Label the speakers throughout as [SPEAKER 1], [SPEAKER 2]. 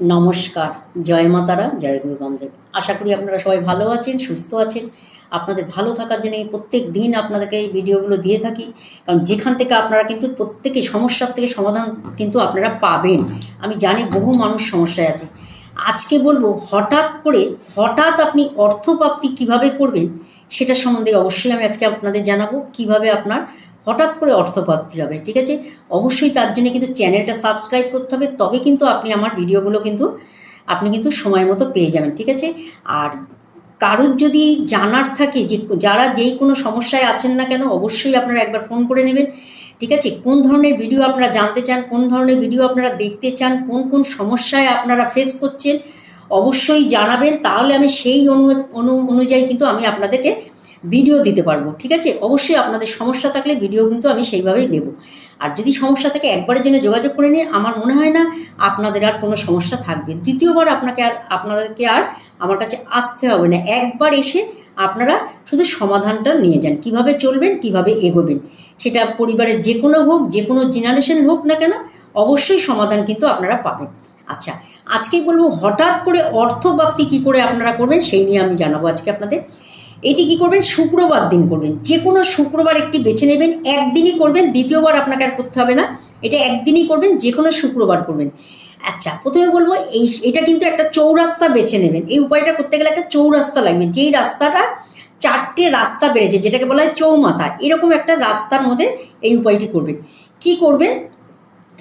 [SPEAKER 1] নমস্কার। জয় মাতারা জয় গুরু রামদেব। আশা করি আপনারা সবাই ভালো আছেন, সুস্থ আছেন। আপনাদের ভালো থাকার জন্য প্রত্যেক দিন আপনাদেরকে এই ভিডিওগুলো দিয়ে থাকি। কারণ যেখান থেকে আপনারা কিন্তু প্রত্যেকে সমস্যার থেকে সমাধান কিন্তু আপনারা পাবেন। আমি জানি বহু মানুষ সমস্যায় আছে। আজকে বলব, হঠাৎ করে, হঠাৎ আপনি অর্থপ্রাপ্তি কীভাবে করবেন, সেটা সম্বন্ধে অবশ্যই আমি আজকে আপনাদের জানাব। কীভাবে আপনার হঠাৎ করে অর্থ অর্থপ্রাপ্তি হবে ঠিক আছে? অবশ্যই তার জন্য কিন্তু চ্যানেলটা সাবস্ক্রাইব করতে হবে, তবে কিন্তু আপনি আমার ভিডিওগুলো কিন্তু, আপনি কিন্তু সময় মতো পেয়ে যাবেন, ঠিক আছে? আর কারোর যদি জানার থাকে যে, যারা যেই কোনো সমস্যায় আছেন না কেন, অবশ্যই আপনারা একবার ফোন করে নেবেন, ঠিক আছে? কোন ধরনের ভিডিও আপনারা জানতে চান, কোন ধরনের ভিডিও আপনারা দেখতে চান, কোন কোন সমস্যায় আপনারা ফেস করছেন, অবশ্যই জানাবেন, তাহলে আমি সেই অনু, অনুযায়ী কিন্তু আমি আপনাদেরকে ভিডিও দিতে পারব, ঠিক আছে? অবশ্যই আপনাদের সমস্যা থাকলে ভিডিও কিন্তু আমি সেইভাবেই দেব আর যদি সমস্যা থাকে, একবারের জন্য যোগাযোগ করে নিয়ে আমার মনে হয় না আপনাদের আর কোনো সমস্যা থাকবে। দ্বিতীয়বার আপনাকে আর, আপনাদেরকে আর আমার কাছে আসতে হবে না। একবার এসে আপনারা শুধু সমাধানটা নিয়ে যান। কীভাবে চলবেন, কীভাবে এগোবেন, সেটা পরিবারের যে কোনো হোক যে কোনো জেনারেশন হোক না কেন, অবশ্যই সমাধান কিন্তু আপনারা পাবেন। আচ্ছা আজকে বলব হঠাৎ করে অর্থপ্রাপ্তি কী করে আপনারা করবেন, সেই নিয়ে আমি জানাব আজকে আপনাদের। এটি কি করবেন? শুক্রবার দিন করবেন। যে কোনো শুক্রবার একটি বেছে নেবেন, একদিনই করবেন, দ্বিতীয়বার আপনাকে আর করতে হবে না। এটা একদিনই করবেন, যে কোনো শুক্রবার করবেন। আচ্ছা প্রথমে বলব, এই এটা কিন্তু একটা চৌরাস্তা বেছে নেবেন। এই উপায়টা করতে গেলে একটা চৌরাস্তা লাগবে। যেই রাস্তাটা চারটে রাস্তা বেড়েছে, যেটাকে বলা হয় চৌমাথা, এরকম একটা রাস্তার মধ্যে এই উপায়টি করবেন। কি করবেন?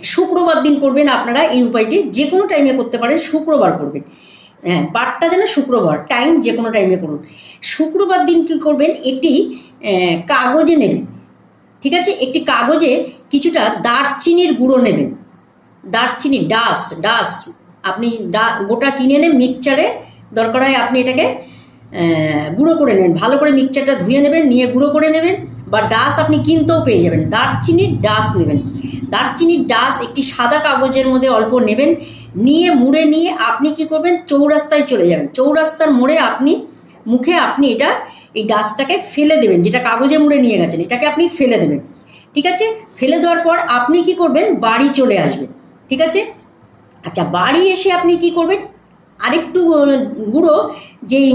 [SPEAKER 1] শুক্রবার দিন করবেন আপনারা এই উপায়টি। যে কোনো টাইমে করতে পারেন, শুক্রবার করবেন। হ্যাঁ বারটা যেন শুক্রবার টাইম যে কোনো টাইমে করুন। শুক্রবার দিন কী করবেন? একটি কাগজে নেবেন। ঠিক আছে? একটি কাগজে কিছুটা দারচিনির গুঁড়ো নেবেন। দারচিনি, ডাস ডাস। আপনি ডা, গোটা কিনে নেন মিক্সচারে দরকার হয় আপনি এটাকে গুঁড়ো করে নেন। ভালো করে মিক্সচারটা ধুয়ে নেবেন, নিয়ে গুঁড়ো করে নেবেন বা ডাস আপনি কিনতেও পেয়ে যাবেন। দারচিনির ডাস নেবেন। দারচিনির ডাস একটি সাদা কাগজের মধ্যে অল্প নেবেন। নিয়ে মুড়ে নিয়ে আপনি কি করবেন? চৌরাস্তায় চলে যাবেন। চৌরাস্তার মোড়ে আপনি, মুখে আপনি এটা, এই ডাসটাকে ফেলে দেবেন, যেটা কাগজে মুড়ে নিয়ে গেছেন, এটাকে আপনি ফেলে দেবেন। ঠিক আছে? ফেলে দেওয়ার পর আপনি কি করবেন? বাড়ি চলে আসবেন। ঠিক আছে? আচ্ছা বাড়ি এসে আপনি কি করবেন? আরেকটু গুঁড়ো, যেই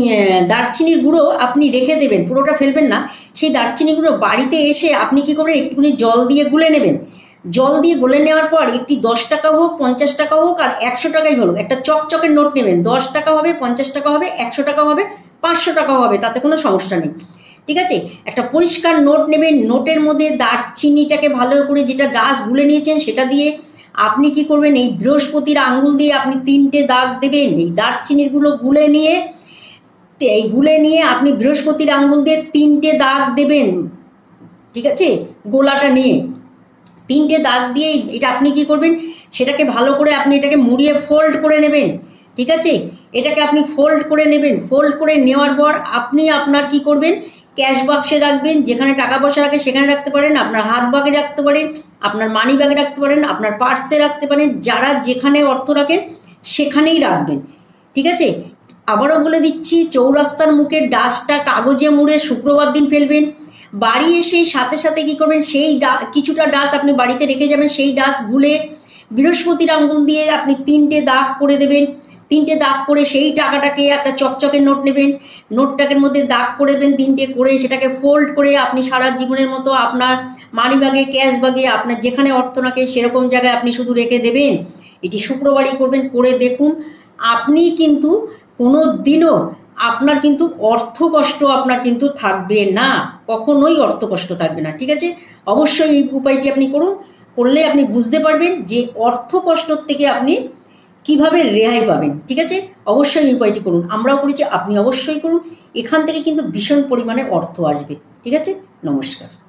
[SPEAKER 1] দারচিনির গুঁড়ো আপনি রেখে দেবেন, পুরোটা ফেলবেন না। সেই দারচিনি গুঁড়ো বাড়িতে এসে আপনি কি করবেন? একটুখানি জল দিয়ে গুলে নেবেন। জল দিয়ে গলে নেওয়ার পর একটি দশ টাকা হোক, পঞ্চাশ টাকা হোক আর একশো টাকাই হোক একটা চকচকের নোট নেবেন। দশ টাকা হবে, পঞ্চাশ টাকা হবে, একশো টাকা হবে, পাঁচশো টাকাও হবে, তাতে কোনো সমস্যা নেই। ঠিক আছে? একটা পরিষ্কার নোট নেবেন। নোটের মধ্যে দারচিনিটাকে ভালো করে যেটা ডাস গুলে নিয়েছেন সেটা দিয়ে আপনি কি করবেন? এই বৃহস্পতির আঙ্গুল দিয়ে আপনি তিনটে দাগ দেবেন। এই দারচিনিরগুলো গুলে নিয়ে, এই গুলে নিয়ে আপনি বৃহস্পতির আঙ্গুল দিয়ে তিনটে দাগ দেবেন। ঠিক আছে? গোলাটা নিয়ে। তিনটে দাগ দিয়ে এটা আপনি কি করবেন? সেটাকে ভালো করে আপনি এটাকে মুড়িয়ে ফোল্ড করে নেবেন, ঠিক আছে? এটাকে আপনি ফোল্ড করে নেবেন ফোল্ড করে নেওয়ার পর আপনি আপনার কি করবেন? ক্যাশ বাক্সে রাখবেন, যেখানে টাকা পয়সা রাখে সেখানে রাখতে পারেন, আপনার হাত ব্যাগে রাখতে পারেন, আপনার মানি ব্যাগে রাখতে পারেন, আপনার পার্সে রাখতে পারেন, যারা যেখানে অর্থ রাখেন সেখানেই রাখবেন, ঠিক আছে? আবারও বলে দিচ্ছি, চৌরাস্তার মুখে ডাসটা কাগজে মুড়ে শুক্রবার দিন ফেলবেন। বাড়ি এসে সাথে সাথে কি করবেন? সেই কিছুটা ডাস আপনি বাড়িতে রেখে যাবেন, সেই ডাস গুলে বৃহস্পতির আঙ্গুল দিয়ে আপনি তিনটে দাগ করে দেবেন। তিনটে দাগ করে সেই টাকাটাকে একটা চকচকের নোট নেবেন। নোটটাকের মধ্যে দাগ করে দেবেন, তিনটে করে সেটাকে ফোল্ড করে আপনি সারা জীবনের মতো আপনার মানি ব্যাগে ক্যাশ ব্যাগে আপনার যেখানে অর্থ নাকে সেরকম জায়গায় আপনি শুধু রেখে দেবেন। এটি শুক্রবারই করবেন, করে দেখুন। আপনি কিন্তু কোনো দিনও আপনার কিন্তু অর্থ কষ্ট আপনার কিন্তু থাকবে না। কখনোই অর্থ কষ্ট থাকবে না, ঠিক আছে? অবশ্যই এই উপায়টি আপনি করুন। করলে আপনি বুঝতে পারবেন যে অর্থ কষ্টর থেকে আপনি কীভাবে রেহাই পাবেন, ঠিক আছে? অবশ্যই এই উপায়টি করুন। আমরাও করেছি, আপনি অবশ্যই করুন। এখান থেকে কিন্তু ভীষণ পরিমাণে অর্থ আসবে, ঠিক আছে? নমস্কার।